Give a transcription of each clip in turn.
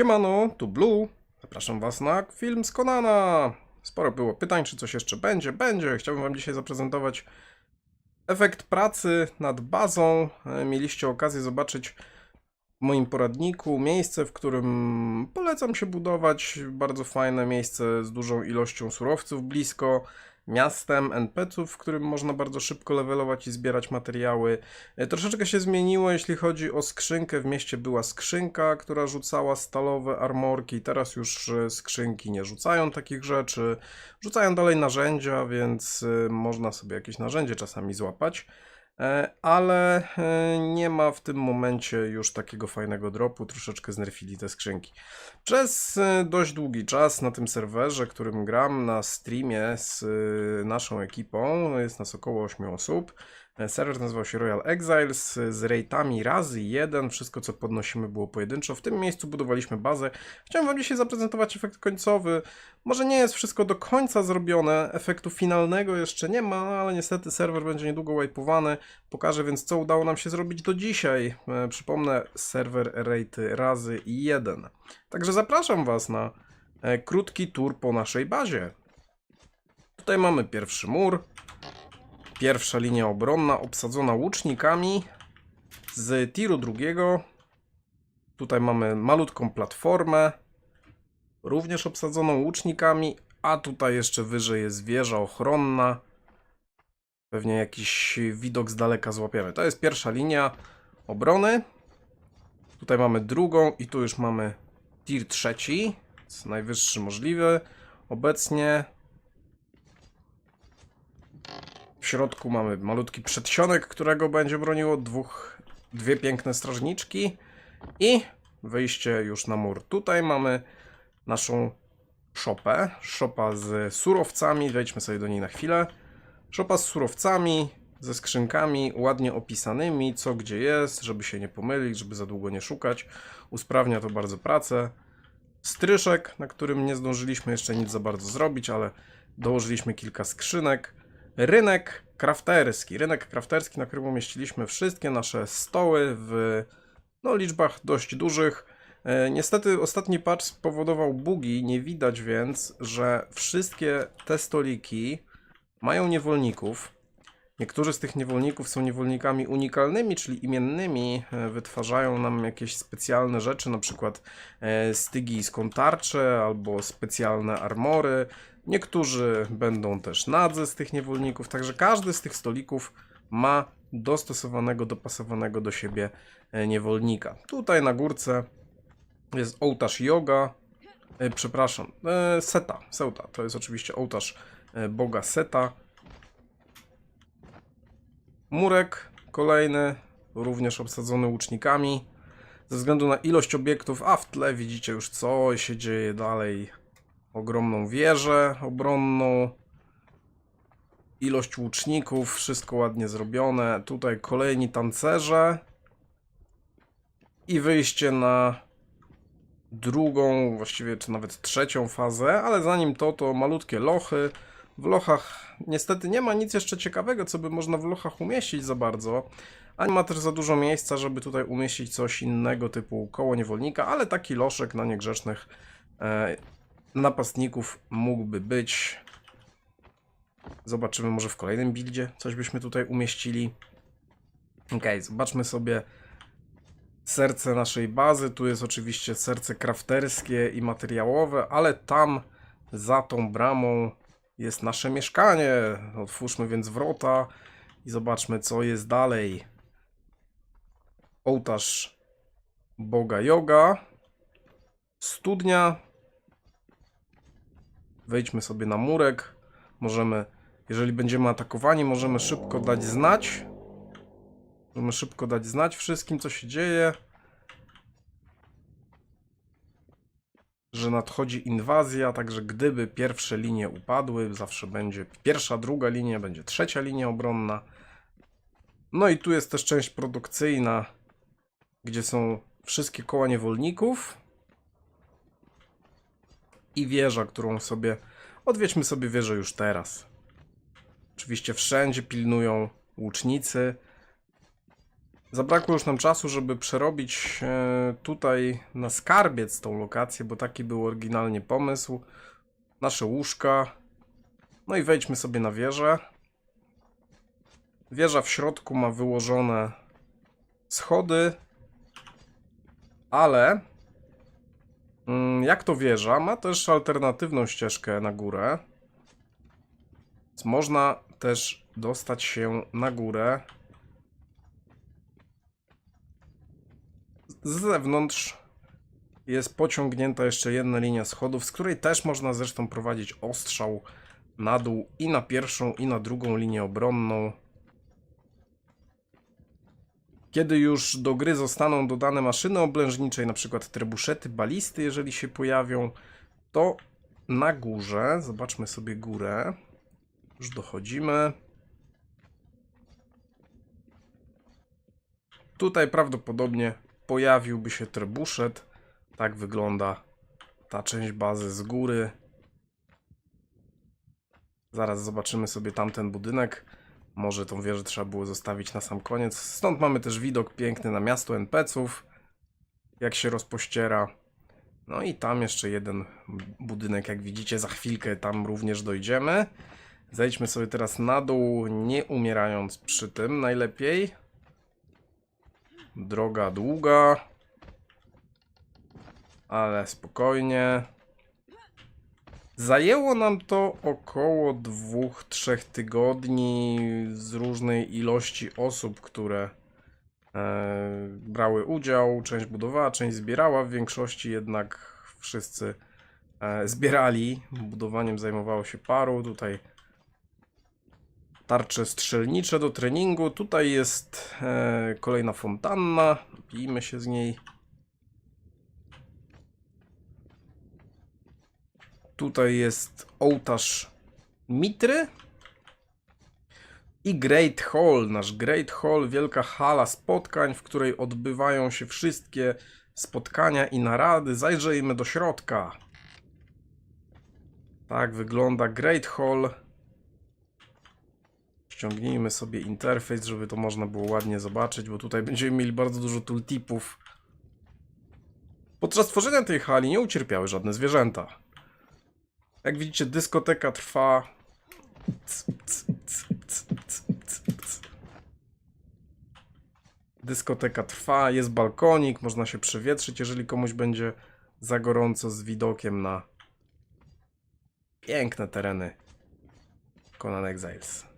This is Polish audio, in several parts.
Siemano, tu Blue. Zapraszam Was na film z Konana. Sporo było pytań, czy coś jeszcze będzie. Będzie. Chciałbym Wam dzisiaj zaprezentować efekt pracy nad bazą. E, Mieliście okazję zobaczyć w moim poradniku miejsce, w którym polecam się budować. Bardzo fajne miejsce z dużą ilością surowców blisko miastem, NPC-ów, w którym można bardzo szybko levelować i zbierać materiały. E, Troszeczkę się zmieniło, jeśli chodzi o skrzynkę. W mieście była skrzynka, która rzucała stalowe armorki. Teraz już e, skrzynki nie rzucają takich rzeczy. Rzucają dalej narzędzia, więc e, można sobie jakieś narzędzie czasami złapać. E, Ale e, nie ma w tym momencie już takiego fajnego dropu, troszeczkę znerfili te skrzynki. Przez e, dość długi czas na tym serwerze, którym gram na streamie z naszą ekipą, jest nas około 8 osób. E, Serwer nazywał się Royal Exiles e, z rate'ami razy jeden. Wszystko co podnosimy było pojedynczo. W tym miejscu budowaliśmy bazę. Chciałem Wam dzisiaj zaprezentować efekt końcowy. Może nie jest wszystko do końca zrobione, efektu finalnego jeszcze nie ma, ale niestety serwer będzie niedługo wipe'owany. Pokażę więc co udało nam się zrobić do dzisiaj. E, Przypomnę, serwer rate razy jeden. Także zapraszam Was na krótki tour po naszej bazie. Tutaj mamy pierwszy mur. Pierwsza linia obronna obsadzona łucznikami z tiru drugiego. Tutaj mamy malutką platformę, również obsadzoną łucznikami, a tutaj jeszcze wyżej jest wieża ochronna. Pewnie jakiś widok z daleka złapiemy. To jest pierwsza linia obrony. Tutaj mamy drugą i tu już mamy tier trzeci, najwyższy możliwy. Obecnie w środku mamy malutki przedsionek, którego będzie broniło dwóch, dwie piękne strażniczki i wyjście już na mur. Tutaj mamy naszą szopę, szopa z surowcami, wejdźmy sobie do niej na chwilę. Szopa z surowcami, ze skrzynkami ładnie opisanymi, co gdzie jest, żeby się nie pomylić, żeby za długo nie szukać. Usprawnia to bardzo pracę. Stryszek, na którym nie zdążyliśmy jeszcze nic za bardzo zrobić, ale dołożyliśmy kilka skrzynek. Rynek krafterski. Rynek krafterski, na którym umieściliśmy wszystkie nasze stoły w no, liczbach dość dużych. E, Niestety ostatni patch spowodował bugi, nie widać więc, że wszystkie te stoliki mają niewolników. Niektórzy z tych niewolników są niewolnikami unikalnymi, czyli imiennymi, e, wytwarzają nam jakieś specjalne rzeczy, na przykład e, stygi z kontarcze albo specjalne armory. Niektórzy będą też nadzy z tych niewolników, także każdy z tych stolików ma dostosowanego, dopasowanego do siebie e, niewolnika. Tutaj na górce jest ołtarz yoga, przepraszam, Seta, Seuta, to jest oczywiście ołtarz boga Seta. Murek kolejny, również obsadzony łucznikami. Ze względu na ilość obiektów, a w tle widzicie już co się dzieje dalej. Ogromną wieżę obronną. Ilość łuczników, wszystko ładnie zrobione. Tutaj kolejni tancerze. I wyjście na drugą, właściwie czy nawet trzecią fazę, ale zanim to, to malutkie lochy. W lochach niestety nie ma nic jeszcze ciekawego, co by można w lochach umieścić za bardzo. A nie ma też za dużo miejsca, żeby tutaj umieścić coś innego typu koło niewolnika, ale taki loszek na niegrzecznych e, napastników mógłby być. Zobaczymy może w kolejnym buildzie coś byśmy tutaj umieścili. Ok, zobaczmy sobie serce naszej bazy. Tu jest oczywiście serce krafterskie i materiałowe, ale tam za tą bramą jest nasze mieszkanie. Otwórzmy więc wrota i zobaczmy co jest dalej. Ołtarz Boga Yoga. Studnia. Wejdźmy sobie na murek. Możemy, jeżeli będziemy atakowani, możemy szybko dać znać. Możemy szybko dać znać wszystkim, co się dzieje. Że nadchodzi inwazja, także gdyby pierwsze linie upadły, zawsze będzie pierwsza, druga linia, będzie trzecia linia obronna. No i tu jest też część produkcyjna, gdzie są wszystkie koła niewolników i wieża, którą sobie odwiedźmy sobie wieżę już teraz. Oczywiście wszędzie pilnują łucznicy. Zabrakło już nam czasu, żeby przerobić e, tutaj na skarbiec tą lokację, bo taki był oryginalnie pomysł. Nasze łóżka. No i wejdźmy sobie na wieżę. Wieża w środku ma wyłożone schody, ale mm, jak to wieża, ma też alternatywną ścieżkę na górę. Więc można też dostać się na górę z zewnątrz jest pociągnięta jeszcze jedna linia schodów, z której też można zresztą prowadzić ostrzał na dół i na pierwszą, i na drugą linię obronną. Kiedy już do gry zostaną dodane maszyny oblężnicze, na przykład trebuszety, balisty, jeżeli się pojawią, to na górze, zobaczmy sobie górę, już dochodzimy. Tutaj prawdopodobnie pojawiłby się trebuszet. Tak wygląda ta część bazy z góry. Zaraz zobaczymy sobie tamten budynek. Może tą wieżę trzeba było zostawić na sam koniec. Stąd mamy też widok piękny na miasto NPC-ów. Jak się rozpościera. No i tam jeszcze jeden budynek, jak widzicie, za chwilkę tam również dojdziemy. Zejdźmy sobie teraz na dół, nie umierając przy tym najlepiej. Droga długa. Ale spokojnie. Zajęło nam to około 2-3 tygodni z różnej ilości osób, które e, brały udział. Część budowała, część zbierała. W większości jednak wszyscy e, zbierali. Budowaniem zajmowało się paru. Tutaj tarcze strzelnicze do treningu. Tutaj jest e, kolejna fontanna. Pijmy się z niej. Tutaj jest ołtarz Mitry. I Great Hall, nasz Great Hall, wielka hala spotkań, w której odbywają się wszystkie spotkania i narady. Zajrzyjmy do środka. Tak wygląda Great Hall. Ściągnijmy sobie interfejs, żeby to można było ładnie zobaczyć, bo tutaj będziemy mieli bardzo dużo tooltipów. Podczas tworzenia tej hali nie ucierpiały żadne zwierzęta. Jak widzicie, dyskoteka trwa. Dyskoteka trwa, jest balkonik, można się przewietrzyć, jeżeli komuś będzie za gorąco z widokiem na piękne tereny Conan Exiles.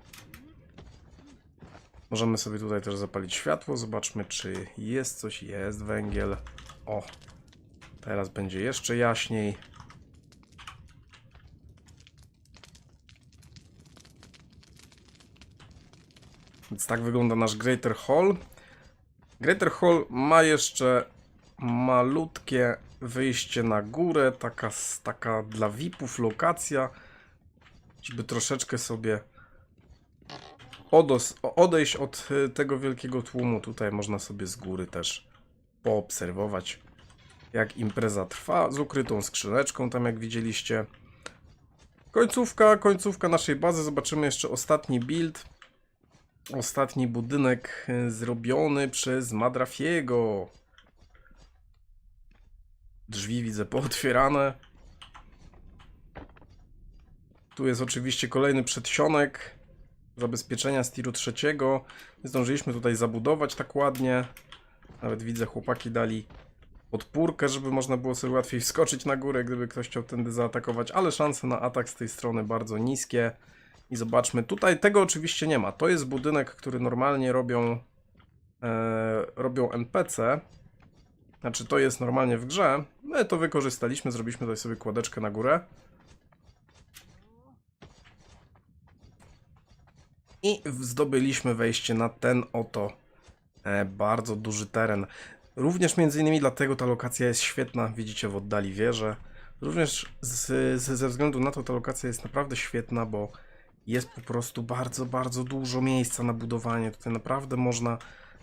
Możemy sobie tutaj też zapalić światło. Zobaczmy, czy jest coś. Jest węgiel. O, teraz będzie jeszcze jaśniej. Więc tak wygląda nasz Greater Hall. Greater Hall ma jeszcze malutkie wyjście na górę, taka, taka dla VIP-ów lokacja, żeby troszeczkę sobie odos, odejść od y, tego wielkiego tłumu. Tutaj można sobie z góry też poobserwować, jak impreza trwa, z ukrytą skrzyneczką, tam jak widzieliście. Końcówka, końcówka naszej bazy. Zobaczymy jeszcze ostatni build. Ostatni budynek y, zrobiony przez Madrafiego. Drzwi widzę pootwierane. Tu jest oczywiście kolejny przedsionek zabezpieczenia z tiru trzeciego. Nie zdążyliśmy tutaj zabudować tak ładnie. Nawet widzę, chłopaki dali podpórkę, żeby można było sobie łatwiej wskoczyć na górę, gdyby ktoś chciał tędy zaatakować, ale szanse na atak z tej strony bardzo niskie. I zobaczmy, tutaj tego oczywiście nie ma. To jest budynek, który normalnie robią, e, robią NPC. Znaczy, to jest normalnie w grze. My to wykorzystaliśmy, zrobiliśmy tutaj sobie kładeczkę na górę. I zdobyliśmy wejście na ten oto e, bardzo duży teren. Również między innymi dlatego ta lokacja jest świetna, widzicie w oddali wieżę. Również z, z, ze względu na to ta lokacja jest naprawdę świetna, bo jest po prostu bardzo, bardzo dużo miejsca na budowanie. Tutaj naprawdę można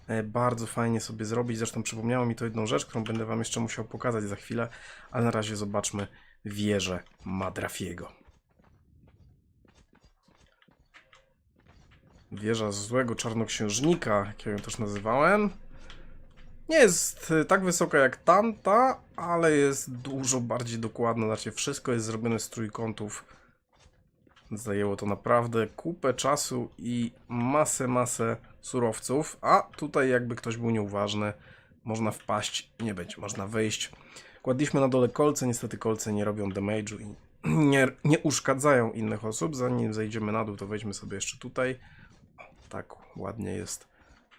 e, bardzo fajnie sobie zrobić. Zresztą przypomniało mi to jedną rzecz, którą będę Wam jeszcze musiał pokazać za chwilę, ale na razie zobaczmy wieżę Madrafiego. Wieża złego czarnoksiężnika, jak ja ją też nazywałem. Nie jest y, tak wysoka jak tamta, ale jest dużo bardziej dokładna. Znaczy, wszystko jest zrobione z trójkątów. Zajęło to naprawdę kupę czasu i masę, masę surowców. A tutaj, jakby ktoś był nieuważny, można wpaść nie będzie można wyjść. Kładliśmy na dole kolce, niestety kolce nie robią damage'u i nie, nie uszkadzają innych osób. Zanim zejdziemy na dół, to wejdźmy sobie jeszcze tutaj. Tak, ładnie jest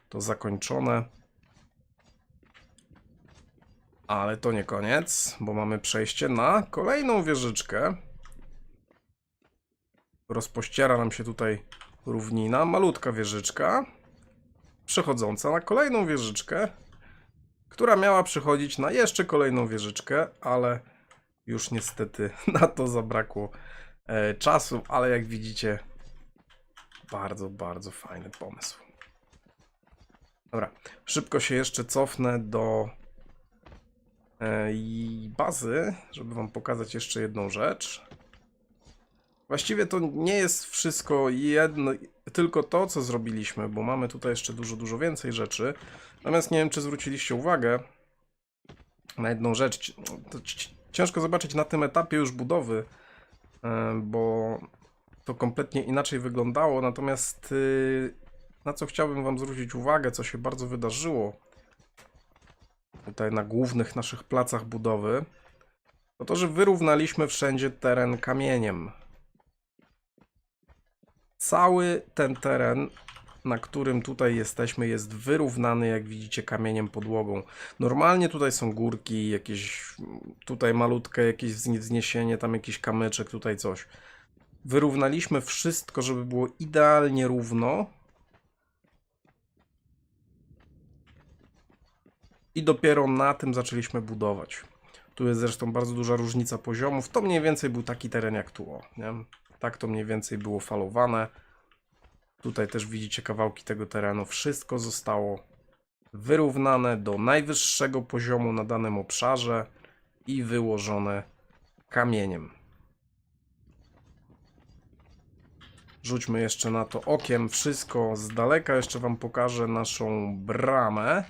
to zakończone. Ale to nie koniec, bo mamy przejście na kolejną wieżyczkę. Rozpościera nam się tutaj równina, malutka wieżyczka, przechodząca na kolejną wieżyczkę, która miała przychodzić na jeszcze kolejną wieżyczkę, ale już niestety na to zabrakło e, czasu, ale jak widzicie, bardzo, bardzo fajny pomysł. Dobra, szybko się jeszcze cofnę do e, i bazy, żeby wam pokazać jeszcze jedną rzecz. Właściwie to nie jest wszystko jedno, tylko to, co zrobiliśmy, bo mamy tutaj jeszcze dużo, dużo więcej rzeczy. Natomiast nie wiem, czy zwróciliście uwagę na jedną rzecz. To ci- ciężko zobaczyć na tym etapie już budowy, e, bo to kompletnie inaczej wyglądało. Natomiast y, na co chciałbym Wam zwrócić uwagę, co się bardzo wydarzyło tutaj na głównych naszych placach budowy, to to, że wyrównaliśmy wszędzie teren kamieniem. Cały ten teren, na którym tutaj jesteśmy, jest wyrównany, jak widzicie, kamieniem podłogą. Normalnie tutaj są górki, jakieś tutaj malutkie jakieś wznie- wzniesienie, tam jakiś kamyczek, tutaj coś. Wyrównaliśmy wszystko, żeby było idealnie równo. I dopiero na tym zaczęliśmy budować. Tu jest zresztą bardzo duża różnica poziomów. To mniej więcej był taki teren jak tu. Nie? Tak to mniej więcej było falowane. Tutaj też widzicie kawałki tego terenu. Wszystko zostało wyrównane do najwyższego poziomu na danym obszarze i wyłożone kamieniem. Rzućmy jeszcze na to okiem wszystko z daleka. Jeszcze Wam pokażę naszą bramę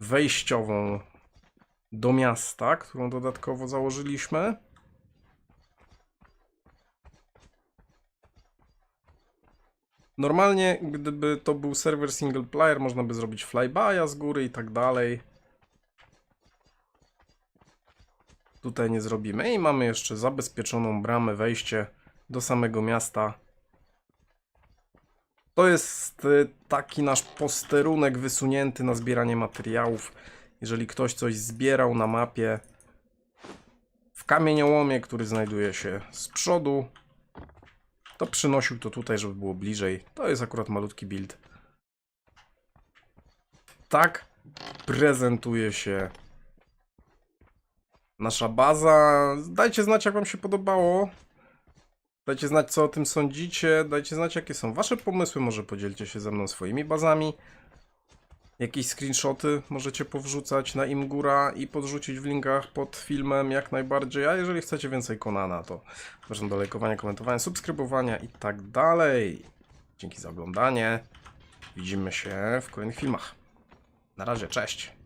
wejściową do miasta, którą dodatkowo założyliśmy. Normalnie, gdyby to był serwer single player, można by zrobić flyby'a z góry i tak dalej. Tutaj nie zrobimy i mamy jeszcze zabezpieczoną bramę, wejście do samego miasta. To jest y, taki nasz posterunek wysunięty na zbieranie materiałów. Jeżeli ktoś coś zbierał na mapie w kamieniołomie, który znajduje się z przodu, to przynosił to tutaj, żeby było bliżej. To jest akurat malutki build. Tak prezentuje się nasza baza. Dajcie znać, jak Wam się podobało. Dajcie znać, co o tym sądzicie. Dajcie znać, jakie są Wasze pomysły. Może podzielcie się ze mną swoimi bazami. Jakieś screenshoty możecie powrzucać na Imgura i podrzucić w linkach pod filmem jak najbardziej. A jeżeli chcecie więcej Konana, to zapraszam do lajkowania, komentowania, subskrybowania i tak dalej. Dzięki za oglądanie. Widzimy się w kolejnych filmach. Na razie, cześć.